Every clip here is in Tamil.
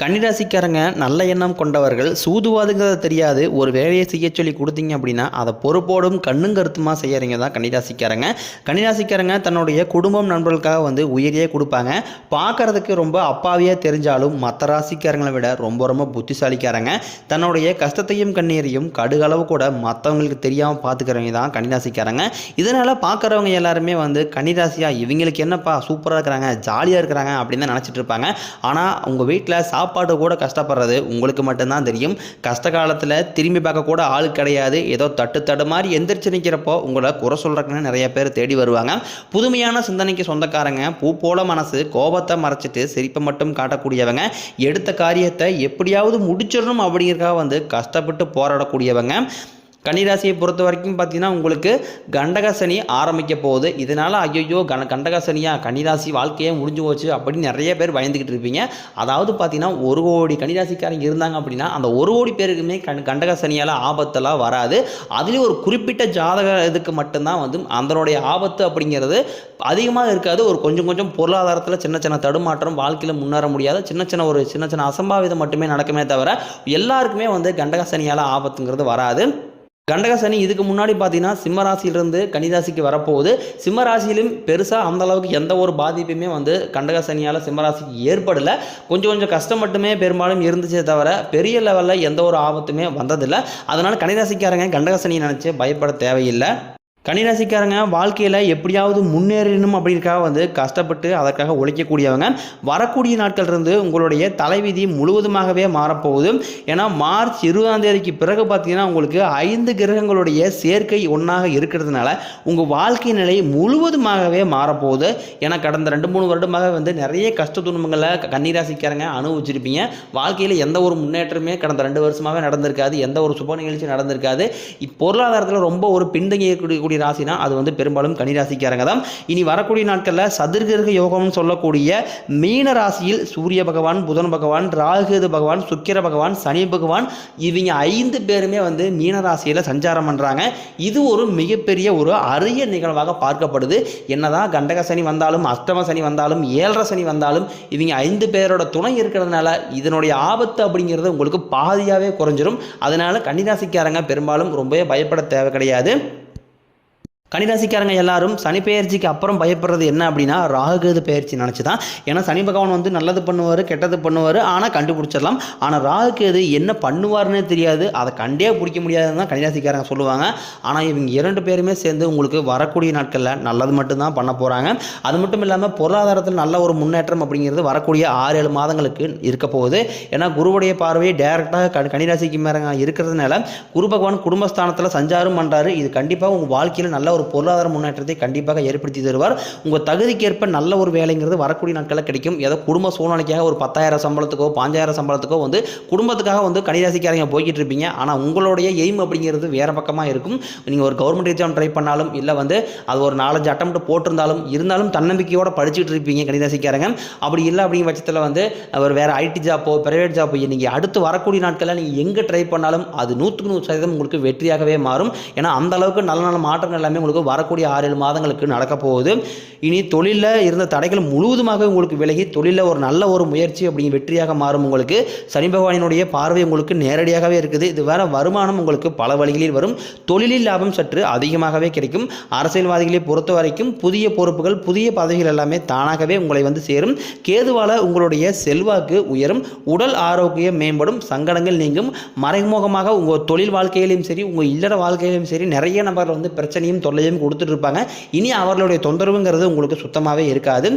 கன்னிராசிக்காரங்க நல்ல எண்ணம் கொண்டவர்கள் சூதுவாதுங்கிறது தெரியாது. ஒரு வேலையை செய்ய சொல்லி கொடுத்தீங்க அப்படின்னா அதை பொறுப்போடும் கண்ணும் கருத்துமா செய்யறீங்க தான் கன்னிராசிக்காரங்க. கன்னிராசிக்காரங்க தன்னுடைய குடும்பம் நண்பர்களுக்காக வந்து உயிரியே கொடுப்பாங்க. பார்க்கறதுக்கு ரொம்ப அப்பாவியாக தெரிஞ்சாலும் மற்ற ராசிக்காரங்களை விட ரொம்ப ரொம்ப புத்திசாலிக்காரங்க. தன்னுடைய கஷ்டத்தையும் கண்ணீரையும் கடுகளவு கூட மற்றவங்களுக்கு தெரியாமல் பார்த்துக்கிறவங்க தான் கன்னிராசிக்காரங்க. இதனால் பார்க்குறவங்க எல்லாருமே வந்து கன்னிராசியாக இவங்களுக்கு என்னப்பா சூப்பராக இருக்கிறாங்க ஜாலியாக இருக்கிறாங்க அப்படின்னு தான் நினச்சிட்டு இருப்பாங்க. ஆனால் உங்கள் வீட்டில் சாப்பாடு கூட கஷ்டப்படுறது உங்களுக்கு மட்டும்தான் தெரியும். கஷ்ட காலத்தில் திரும்பி பார்க்க கூட ஆள் கிடையாது. ஏதோ தட்டு தடு மாதிரி எந்திரிச்சு நிற்கிறப்போ உங்களை குறை சொல்கிறக்குன்னு நிறைய பேர் தேடி வருவாங்க. புதுமையான சிந்தனைக்கு சொந்தக்காரங்க பூ போல மனசு கோபத்தை மறைச்சிட்டு சிரிப்பை மட்டும் காட்டக்கூடியவங்க எடுத்த காரியத்தை எப்படியாவது முடிச்சிடணும் அப்படிங்கிறக்காக வந்து கஷ்டப்பட்டு போராடக்கூடியவங்க. கன்னிராசியை பொறுத்த வரைக்கும் பார்த்தீங்கன்னா உங்களுக்கு கண்டக சனி ஆரம்பிக்க போகுது. இதனால் ஐயோ கண கண்டகசனியா கன்னிராசி வாழ்க்கையே முடிஞ்சு போச்சு அப்படின்னு நிறைய பேர் பயந்துக்கிட்டு இருப்பீங்க. அதாவது பார்த்தீங்கன்னா ஒரு கோடி கன்னிராசிக்காரங்க இருந்தாங்க அப்படின்னா அந்த ஒரு கோடி பேருக்குமே கண் கண்டக சனியால் ஆபத்தெல்லாம் வராது. அதுலேயும் ஒரு குறிப்பிட்ட ஜாதக இதுக்கு மட்டும்தான் வந்து அதனுடைய ஆபத்து அப்படிங்கிறது அதிகமாக இருக்காது. ஒரு கொஞ்சம் கொஞ்சம் பொருளாதாரத்தில் சின்ன சின்ன தடுமாற்றம் வாழ்க்கையில் முன்னேற முடியாத சின்ன சின்ன ஒரு சின்ன சின்ன அசம்பாவிதம் மட்டுமே நடக்குமே தவிர எல்லாருக்குமே வந்து கண்டக சனியால் ஆபத்துங்கிறது வராது. கண்டக சனி இதுக்கு முன்னாடி பார்த்தீங்கன்னா சிம்மராசியிலிருந்து கன்னிராசிக்கு வரப்போகுது. சிம்மராசியிலும் பெருசாக அந்த அளவுக்கு எந்த ஒரு பாதிப்புமே வந்து கண்டக சனியால் சிம்மராசிக்கு ஏற்படலை. கொஞ்சம் கொஞ்சம் கஷ்டம் மட்டுமே பெரும்பாலும் இருந்துச்சே தவிர பெரிய லெவலில் எந்த ஒரு ஆபத்துமே வந்ததில்லை. அதனால் கன்னிராசிக்காரங்க கண்டக சனியை நினச்சி பயப்பட தேவையில்லை. கன்னிராசிக்காரங்க வாழ்க்கையில் எப்படியாவது முன்னேறணும் அப்படிங்கிறக்காக வந்து கஷ்டப்பட்டு அதற்காக உழைக்கக்கூடியவங்க. வரக்கூடிய நாட்கள் இருந்து உங்களுடைய தலைவிதி முழுவதுமாகவே மாறப்போகுது. ஏன்னா மார்ச் இருபதாம் தேதிக்கு பிறகு பார்த்தீங்கன்னா உங்களுக்கு ஐந்து கிரகங்களுடைய சேர்க்கை ஒன்றாக இருக்கிறதுனால உங்கள் வாழ்க்கை நிலை முழுவதுமாகவே மாறப்போகுது. ஏன்னா கடந்த ரெண்டு மூணு வருடமாக வந்து நிறைய கஷ்ட துன்பங்களை கன்னிராசிக்காரங்க அனுபவிச்சிருப்பீங்க. வாழ்க்கையில் எந்த ஒரு முன்னேற்றமே கடந்த ரெண்டு வருஷமாகவே நடந்திருக்காது. எந்த ஒரு சுப நிகழ்ச்சி நடந்திருக்காது. பொருளாதாரத்தில் ரொம்ப ஒரு பின்தங்கி இருக்கக்கூடிய ராசினா அது வந்து பெரும்பாலும் கனிராசிக்காரங்க தான் இனி வரக்கூடிய நாட்களில் சதுர்கிரக யோகம்னு சொல்லக்கூடிய மீன ராசியில் சூரிய பகவான் புதன் பகவான் ராகுகேது பகவான் சுக்கிர பகவான் சனி பகவான் இவங்க ஐந்து பேருமே வந்து மீன ராசியில் சஞ்சாரம் பண்ணுறாங்க இது ஒரு மிகப்பெரிய ஒரு அரிய நிகழ்வாக பார்க்கப்படுது. என்னதான் கண்டக சனி வந்தாலும் அஷ்டம சனி வந்தாலும் ஏழரை சனி வந்தாலும் இவங்க ஐந்து பேரோட துணை இருக்கிறதுனால இதனுடைய ஆபத்து அப்படிங்கிறது உங்களுக்கு பாதியாகவே குறைஞ்சிரும். அதனால கன்னிராசிக்காரங்க பெரும்பாலும் ரொம்பவே பயப்பட தேவை கிடையாது. கனிராசிக்காரங்க எல்லாரும் சனி பெயர்ச்சிக்கு அப்புறம் பயப்படுறது என்ன அப்படின்னா ராகுகேது பெயர்ச்சி நினச்சி தான் ஏன்னா சனி பகவான் வந்து நல்லது பண்ணுவார் கெட்டது பண்ணுவார் ஆனால் கண்டுபிடிச்சிடலாம். ஆனால் ராகுகேது என்ன பண்ணுவார்னே தெரியாது. அதை கண்டே பிடிக்க முடியாதுன்னு தான் கனிராசிக்காரங்க சொல்லுவாங்க. ஆனால் இவங்க இரண்டு பேருமே சேர்ந்து உங்களுக்கு வரக்கூடிய நாட்களில் நல்லது மட்டும்தான் பண்ண போகிறாங்க அது மட்டும் இல்லாமல் பொருளாதாரத்தில் நல்ல ஒரு முன்னேற்றம் அப்படிங்கிறது வரக்கூடிய ஆறு ஏழு மாதங்களுக்கு இருக்க போகுது. ஏன்னா குருவுடைய பார்வையை டைரெக்டாக கண் கனிராசிக்கு மேலே இருக்கிறதுனால குரு பகவான் குடும்பஸ்தானத்தில் சஞ்சாரம் பண்ணுறாரு இது கண்டிப்பாக உங்கள் வாழ்க்கையில் நல்ல ஒரு பொருளாதார முன்னேற்றத்தை கண்டிப்பாக ஏற்படுத்தி தருவார். உங்கள் தகுதிக்கேற்ப நல்ல ஒரு வேலைங்கிறது வரக்கூடிய நாட்களில் கிடைக்கும். ஏதோ குடும்ப சூழ்நிலைக்காக ஒரு பத்தாயிரம் சம்பளத்துக்கோ பாஞ்சாயிரம் சம்பளத்துக்கோ வந்து குடும்பத்துக்காக வந்து கணிராசிக்காரங்க போய்கிட்டு இருப்பீங்க. ஆனால் உங்களுடைய எய்ம் அப்படிங்கிறது வேறு பக்கமாக இருக்கும். நீங்கள் ஒரு கவர்மெண்ட் எக்ஸாம் ட்ரை பண்ணாலும் இல்லை வந்து அது ஒரு நாலஞ்சு அட்டம் போட்டிருந்தாலும் இருந்தாலும் தன்னம்பிக்கையோட படிச்சுட்டு இருப்பீங்க கணிதாசிக்காரங்க அப்படி இல்லை அப்படிங்கிற பட்சத்தில் வந்து ஒரு வேறு ஐடி ஜாப்போ பிரைவேட் ஜாப்போ நீங்கள் அடுத்து வரக்கூடிய நாட்களில் நீங்கள் எங்கே ட்ரை பண்ணாலும் அது நூற்றுக்கு நூறு சதவீதம் உங்களுக்கு வெற்றியாகவே மாறும். ஏன்னா அந்த அளவுக்கு நல்ல நல்ல மாற்றங்கள் எல்லாமே உங்களுக்கு வரக்கூடிய ஆறு ஏழு மாதங்களுக்கு நடக்க போகுது. இனி தொழிலில் இருந்த தடைகள் முழுவதுமாக உங்களுக்கு விலகி தொழிலில் ஒரு நல்ல ஒரு முயற்சி அப்படிங்க வெற்றியாக மாறும் உங்களுக்கு. சனி பகவானினுடைய பார்வை உங்களுக்கு நேரடியாகவே இருக்குது. இது வேற வருமானம் உங்களுக்கு பல வழிகளில் வரும். தொழிலில் லாபம் சற்று அதிகமாகவே கிடைக்கும். அரசியல்வாதிகளை பொறுத்த வரைக்கும் புதிய பொறுப்புகள் புதிய பதவிகள் எல்லாமே தானாகவே உங்களை வந்து சேரும். கேதுவால உங்களுடைய செல்வாக்கு உயரும். உடல் ஆரோக்கியம் மேம்படும். சங்கடங்கள் நீங்கும். மறைமுகமாக உங்கள் தொழில் வாழ்க்கையிலும் சரி உங்கள் இல்லற வாழ்க்கையிலும் சரி நிறைய நபர்கள் வந்து பிரச்சனையும் தொல்லையும் கொடுத்துட்டு இருப்பாங்க இனி அவர்களுடைய தொந்தரவுங்கிறது உங்களுக்கு சுத்தமாகவே இருக்காது.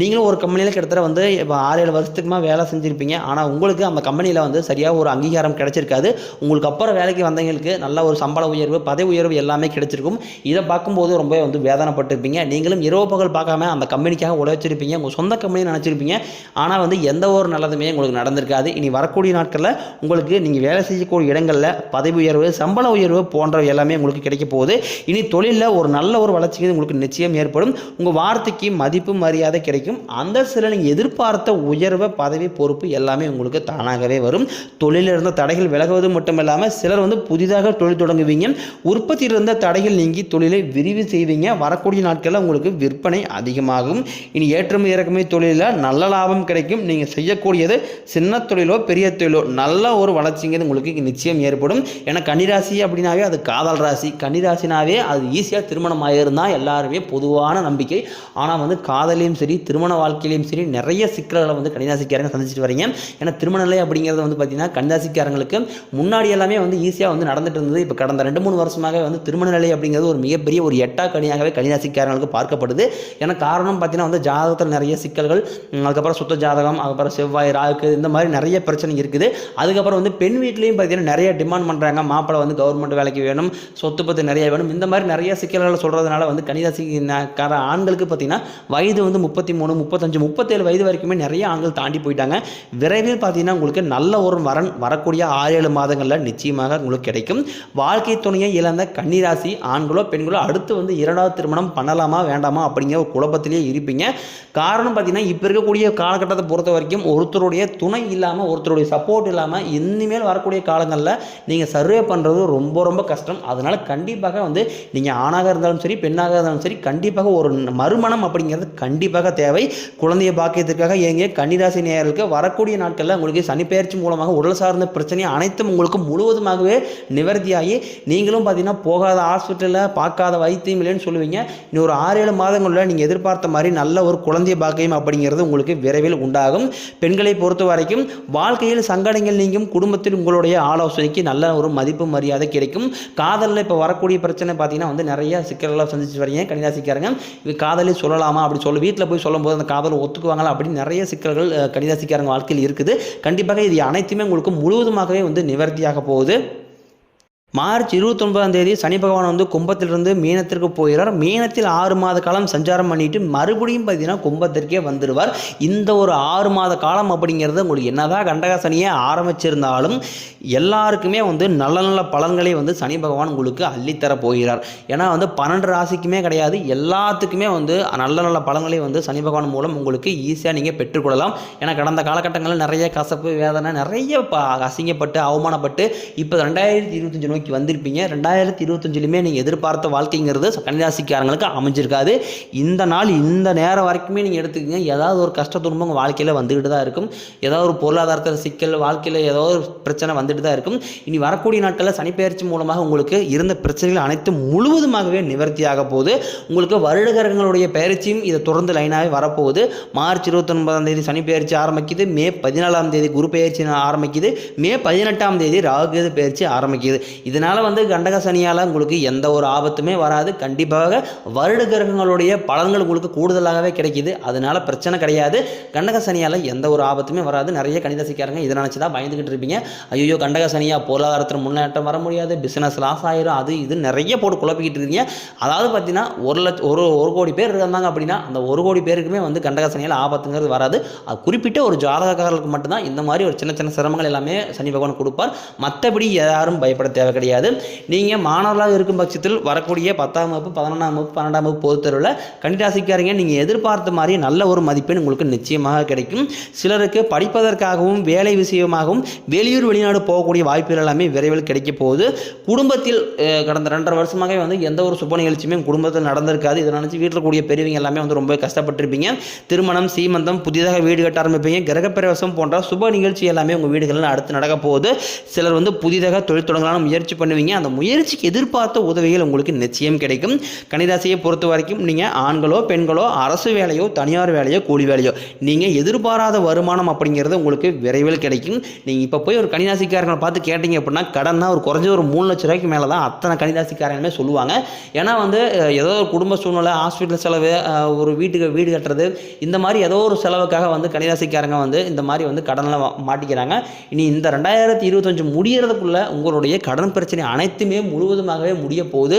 நீங்களும் ஒரு கம்பெனியில் கிட்டத்தட்ட வந்து இப்போ ஆறு ஏழு வருஷத்துக்குமா வேலை செஞ்சுருப்பீங்க. ஆனால் உங்களுக்கு அந்த கம்பெனியில் வந்து சரியாக ஒரு அங்கீகாரம் கிடைச்சிருக்காது. உங்களுக்கு அப்புறம் வேலைக்கு வந்தவங்களுக்கு நல்ல ஒரு சம்பள உயர்வு பதவி உயர்வு எல்லாமே கிடைச்சிருக்கும். இதை பார்க்கும்போது ரொம்ப வந்து வேதனைப்பட்டிருப்பீங்க. நீங்களும் இரவு பகல் பார்க்காம அந்த கம்பெனிக்காக உழைச்சிருப்பீங்க உங்கள் சொந்த கம்பெனி நினச்சிருப்பீங்க. ஆனால் வந்து எந்த ஒரு நல்லதுமே உங்களுக்கு நடந்திருக்காது. இனி வரக்கூடிய நாட்களில் உங்களுக்கு நீங்கள் வேலை செய்யக்கூடிய இடங்களில் பதவி உயர்வு சம்பள உயர்வு போன்றவை எல்லாமே உங்களுக்கு கிடைக்க போகுது. இனி தொழிலில் ஒரு நல்ல ஒரு வளர்ச்சிங்கிறது உங்களுக்கு நிச்சயம் ஏற்படும். உங்கள் வார்த்தைக்கு மதிப்பு மரியாதை கிடைக்கும். அந்த சில நீங்கள் எதிர்பார்த்த உயர்வை பதவி பொறுப்பு எல்லாமே உங்களுக்கு தானாகவே வரும். தொழிலில் இருந்த தடைகள் விலகுவது மட்டும் இல்லாமல் சிலர் வந்து புதிதாக தொழில் தொடங்குவீங்க. உற்பத்தியில் இருந்த தடைகள் நீங்கி தொழிலை விரிவு செய்வீங்க. வரக்கூடிய நாட்களில் உங்களுக்கு விற்பனை அதிகமாகும். இனி ஏற்றுமதி இறக்குமதி தொழிலில் நல்ல லாபம் கிடைக்கும். நீங்கள் செய்யக்கூடியது சின்ன தொழிலோ பெரிய தொழிலோ நல்ல ஒரு வளர்ச்சிங்கிறது உங்களுக்கு நிச்சயம் ஏற்படும். ஏன்னா கன்னிராசி அப்படின்னாவே அது காதல் ராசி. கன்னிராசினாவே அது ஈஸியாக திருமணம் ஆகியிருந்தால் எல்லாருமே பொதுவான நம்பிக்கை. ஆனால் வந்து காதலையும் சரி திருமண வாழ்க்கையிலையும் சரி நிறைய சிக்கல்களை வந்து கன்னிராசிக்காரங்க சந்திச்சுட்டு வரீங்க. ஏன்னா திருமண நிலை அப்படிங்கிறது வந்து பார்த்தீங்கன்னா கன்னிராசிக்காரங்களுக்கு முன்னாடி எல்லாமே வந்து ஈஸியாக வந்து நடந்துட்டு இருந்தது. இப்போ கடந்த ரெண்டு மூணு வருஷமாக வந்து திருமண நிலை அப்படிங்கிறது ஒரு மிகப்பெரிய ஒரு எட்டா கனியாகவே கன்னிராசிக்காரங்களுக்கு பார்க்கப்படுது. ஏன்னா காரணம் பார்த்தீங்கன்னா வந்து ஜாதகத்தில் நிறைய சிக்கல்கள் அதுக்கப்புறம் சுத்த ஜாதகம் அதுக்கப்புறம் செவ்வாய் ராகு இந்த மாதிரி நிறைய பிரச்சனை இருக்குது. அதுக்கப்புறம் வந்து பெண் வீட்லேயும் பார்த்தீங்கன்னா நிறைய டிமாண்ட் பண்ணுறாங்க மாப்பிள்ளை வந்து கவர்மெண்ட் வேலைக்கு வேணும் சொத்து பத்து நிறைய வேணும். இந்த மாதிரி நிறைய சிக்கல்களை சொல்கிறதுனால வந்து கன்னிராசிக்கார ஆண்களுக்கு பார்த்தீங்கன்னா வயது வந்து முப்பத்தி மூணு முப்பத்தஞ்சு முப்பத்தேழு வயது வரைக்குமே நிறைய ஆண்கள் தாண்டி போயிட்டாங்க. விரைவில் பார்த்தீங்கன்னா உங்களுக்கு நல்ல ஒரு வரன் வரக்கூடிய ஆறு ஏழு மாதங்களில் நிச்சயமாக உங்களுக்கு கிடைக்கும். வாழ்க்கை துணையை இழந்த கன்னிராசி ஆண்களோ பெண்களோ அடுத்து வந்து இரண்டாவது திருமணம் பண்ணலாமா வேண்டாமா அப்படிங்கிற ஒரு குழப்பத்திலேயே இருப்பீங்க. காரணம் பார்த்தீங்கன்னா இப்போ இருக்கக்கூடிய காலகட்டத்தை பொறுத்த வரைக்கும் ஒருத்தருடைய துணை இல்லாமல் ஒருத்தருடைய சப்போர்ட் இல்லாமல் இனிமேல் வரக்கூடிய காலங்களில் நீங்கள் சர்வே பண்ணுறது ரொம்ப ரொம்ப கஷ்டம். அதனால் கண்டிப்பாக வந்து நீங்கள் ஆணாக இருந்தாலும் சரி பெண்ணாக இருந்தாலும் சரி கண்டிப்பாக ஒரு மறுமணம் அப்படிங்கிறது கண்டிப்பாக தேவை. குழந்தைய பாக்கியத்திற்காக ஏங்க கன்னிராசி நேயர்களுக்கு வரக்கூடிய நாட்களில் உங்களுக்கு சனிப்பெயர்ச்சி மூலமாக உடல் சார்ந்த பிரச்சனை அனைத்தும் உங்களுக்கு முழுவதுமாகவே நிவர்த்தியாகி நீங்களும் பார்த்தீங்கன்னா போகாத ஹாஸ்பிட்டலில் பார்க்காத வைத்தியம் இல்லைன்னு சொல்லுவீங்க. இன்னும் ஒரு ஆறு ஏழு மாதங்களில் நீங்கள் எதிர்பார்த்த மாதிரி நல்ல ஒரு குழந்தை பாக்கியம் அப்படிங்கிறது உங்களுக்கு விரைவில் உண்டாகும். பெண்களை பொறுத்த வரைக்கும் வாழ்க்கையில் சங்கடங்கள் நீங்கும் குடும்பத்தில் உங்களுடைய ஆலோசனைக்கு நல்ல ஒரு மதிப்பு மரியாதை கிடைக்கும். காதலில் இப்போ வரக்கூடிய பிரச்சனை பார்த்தீங்கன்னா வந்து நிறைய சிக்கல்களை சந்திச்சு வரீங்க கன்னிராசிக்காரங்க இது காதலே சொல்லலாமா அப்படி சொல்லி. வீட்டில் போய் சொல்லும்போது அந்த காதலை ஒத்துக்குவாங்களா அப்படின்னு நிறைய சிக்கல்கள் கன்னிராசிக்காரங்க வாழ்க்கையில் இருக்குது. கண்டிப்பாக இது அனைத்துமே உங்களுக்கு முழுவதுமாகவே வந்து நிவர்த்தியாக போகுது. மார்ச் இருபத்தொன்பதாம் தேதி சனி பகவான் வந்து கும்பத்திலிருந்து மீனத்திற்கு போகிறார். மீனத்தில் ஆறு மாத காலம் சஞ்சாரம் பண்ணிட்டு மறுபடியும் பார்த்தீங்கன்னா கும்பத்திற்கே வந்துடுவார் இந்த ஒரு ஆறு மாத காலம் அப்படிங்கிறது உங்களுக்கு என்னதான் கண்டகசனியை ஆரம்பிச்சிருந்தாலும் எல்லாருக்குமே வந்து நல்ல நல்ல பலன்களை வந்து சனி பகவான் உங்களுக்கு அள்ளித்தர போகிறார். ஏன்னா வந்து பன்னெண்டு ராசிக்குமே கிடையாது. எல்லாத்துக்குமே வந்து நல்ல நல்ல பலன்களை வந்து சனி பகவான் மூலம் உங்களுக்கு ஈஸியாக நீங்கள் பெற்றுக்கொள்ளலாம். ஏன்னா கடந்த காலகட்டங்களில் நிறைய கசப்பு வேதனை நிறைய ப- அசிங்கப்பட்டு அவமானப்பட்டு இப்போ ரெண்டாயிரத்தி இருபத்தஞ்சு நோக்கி வந்திருப்பீங்க. ரெண்டாயிரத்தி இருபத்தஞ்சிலுமே நீங்கள் எதிர்பார்த்த வாழ்க்கைங்கிறது கன்னிராசிக்காரங்களுக்கு அமைஞ்சிருக்காது. இந்த நாள் இந்த நேரம் வரைக்குமே நீங்கள் எடுத்துக்கங்க. ஏதாவது ஒரு கஷ்ட துன்பம் உங்கள் வாழ்க்கையில் வந்துக்கிட்டு தான் இருக்கும். ஏதாவது ஒரு பொருளாதாரத்தில் சிக்கல் வாழ்க்கையில் ஏதோ ஒரு பிரச்சனை வந்துட்டு தான் இருக்கும். இனி வரக்கூடிய நாட்களில் சனிப்பெயர்ச்சி மூலமாக உங்களுக்கு இருந்த பிரச்சனைகள் அனைத்தும் முழுவதுமாகவே நிவர்த்தியாக போகுது. உங்களுக்கு வருடகரங்களுடைய பயிற்சியும் இதை தொடர்ந்து லைனாகவே வரப்போகுது. மார்ச் இருபத்தொன்பதாம் தேதி சனி பயிற்சி ஆரம்பிக்குது. மே பதினாலாம் தேதி குரு பயிற்சி ஆரம்பிக்குது. மே பதினெட்டாம் தேதி ராகுகேது பயிற்சி ஆரம்பிக்குது. இதனால் வந்து கண்டக சனியால் உங்களுக்கு எந்த ஒரு ஆபத்துமே வராது. கண்டிப்பாக வருட கிரகங்களுடைய பலன்கள் உங்களுக்கு கூடுதலாகவே கிடைக்கிது. அதனால பிரச்சனை கிடையாது. கண்டக சனியால் எந்த ஒரு ஆபத்துமே வராது. நிறைய கணிதசிக்காரங்க இதை நினச்சி தான் பயந்துக்கிட்டு இருப்பீங்க. ஐயோ கண்டக சனியாக பொருளாதாரத்தில் முன்னேற்றம் வர முடியாது. பிஸ்னஸ் லாஸ் ஆயிரும். அது இது நிறைய போட்டு குழப்பிக்கிட்டு இருக்கீங்க. அதாவது பார்த்தீங்கன்னா ஒரு லட்ச ஒரு ஒரு கோடி பேர் இருந்தாங்க அப்படின்னா அந்த ஒரு கோடி பேருக்குமே வந்து கண்டக சனியால் ஆபத்துங்கிறது வராது. அது குறிப்பிட்ட ஒரு ஜாதகக்காரர்களுக்கு மட்டும்தான். இந்த மாதிரி ஒரு சின்ன சின்ன சிரமங்கள் எல்லாமே சனி பகவான் கொடுப்பார். மற்றபடி யாரும் பயப்பட தேவை கிடையாது. நீங்கள் மாணவர்களாக இருக்கும் பட்சத்தில் வரக்கூடிய பத்தாம் வகுப்பு பதினொன்றாம் வகுப்பு பன்னெண்டாம் வகுப்பு பொதுத்தருவில் கன்னிராசிக்காரங்க நீங்கள் எதிர்பார்த்த மாதிரி நல்ல ஒரு மதிப்பெண் உங்களுக்கு நிச்சயமாக கிடைக்கும். சிலருக்கு படிப்பதற்காகவும் வேலை விஷயமாகவும் வெளியூர் வெளிநாடு போகக்கூடிய வாய்ப்புகள் எல்லாமே விரைவில் கிடைக்க போகுது. குடும்பத்தில் கடந்த ரெண்டரை வருஷமாகவே வந்து எந்த ஒரு சுப நிகழ்ச்சியுமே குடும்பத்தில் நடந்திருக்காது. இதை நினச்சி வீட்டில் கூடிய பெரியவங்க எல்லாமே வந்து ரொம்ப கஷ்டப்பட்டிருப்பீங்க. திருமணம் சீமந்தம் புதிதாக வீடு கட்ட ஆரம்பிப்பீங்க. கிரகப்பிரவேசம் போன்ற சுப நிகழ்ச்சி எல்லாமே உங்கள் வீடுகளில் அடுத்து நடக்க போகுது. சிலர் வந்து புதிதாக தொழில் தொடங்கலான முயற்சி பண்ணுவீங்க. அந்த முயற்சிக்கு எதிர்பார்த்த உதவிகள் உங்களுக்கு நிச்சயம் கிடைக்கும். கணிதாசியை பொறுத்த வரைக்கும் நீங்கள் ஆண்களோ பெண்களோ அரசு வேலையோ தனியார் வேலையோ கூலி வேலையோ நீங்கள் எதிர்பாராத வருமானம் அப்படிங்கிறது உங்களுக்கு விரைவில் கிடைக்கும். நீங்கள் இப்போ போய் ஒரு கணிதாசிக்காரங்களை பார்த்து கேட்டீங்க அப்படின்னா கடன்னா ஒரு குறைஞ்ச ஒரு மூணு லட்ச ரூபாய்க்கு மேலே தான் அத்தனை கணிதாசிக்காரங்களுமே சொல்லுவாங்க. ஏன்னா வந்து ஏதோ ஒரு குடும்ப சூழ்நிலை ஹாஸ்பிட்டல் செலவு ஒரு வீட்டுக்கு வீடு கட்டுறது இந்த மாதிரி ஏதோ ஒரு செலவுக்காக வந்து கணிதாசிக்காரங்க வந்து இந்த மாதிரி வந்து கடனில் மாட்டிக்கிறாங்க. இனி இந்த ரெண்டாயிரத்தி இருபத்தஞ்சு முடியறதுக்குள்ள உங்களுடைய கடன் பிரச்சனை அனைத்துமே முழுவதுமாகவே முடிய போகுது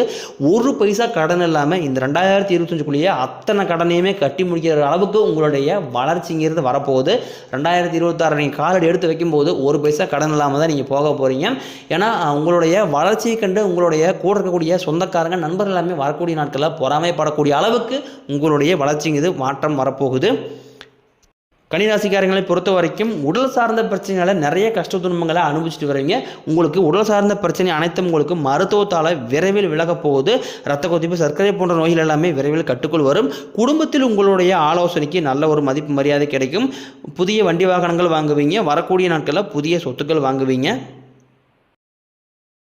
ஒரு பைசா கடன் இல்லாமல் இந்த ரெண்டாயிரத்தி இருபத்தஞ்சுக்குள்ளேயே அத்தனை கடனையுமே கட்டி முடிக்கிற அளவுக்கு உங்களுடைய வளர்ச்சிங்கிறது வரப்போகுது. ரெண்டாயிரத்தி இருபத்தாறு நீங்கள் காலடி எடுத்து வைக்கும்போது ஒரு பைசா கடன் இல்லாமல் தான் நீங்கள் போக போகிறீங்க ஏன்னா உங்களுடைய வளர்ச்சியை கண்டு உங்களுடைய கூட இருக்கக்கூடிய சொந்தக்காரங்க நண்பர்கள் எல்லாமே வரக்கூடிய நாட்களில் பொறாமைப்படக்கூடிய அளவுக்கு உங்களுடைய வளர்ச்சிங்கிறது மாற்றம் வரப்போகுது. கன்னிராசிக்காரங்களை பொறுத்த வரைக்கும் உடல் சார்ந்த பிரச்சனைகளை நிறைய கஷ்ட துன்பங்களை அனுபவிச்சுட்டு வரீங்க உங்களுக்கு உடல் சார்ந்த பிரச்சனை அனைத்தும் உங்களுக்கு மருத்துவத்தால் விரைவில் விலகப் போகுது. ரத்த கொதிப்பு சர்க்கரை போன்ற நோய்கள் எல்லாமே விரைவில் கட்டுக்குள் வரும். குடும்பத்தில் உங்களுடைய ஆலோசனைக்கு நல்ல ஒரு மதிப்பு மரியாதை கிடைக்கும். புதிய வண்டி வாகனங்கள் வாங்குவீங்க. வரக்கூடிய நாட்களில் புதிய சொத்துக்கள் வாங்குவீங்க.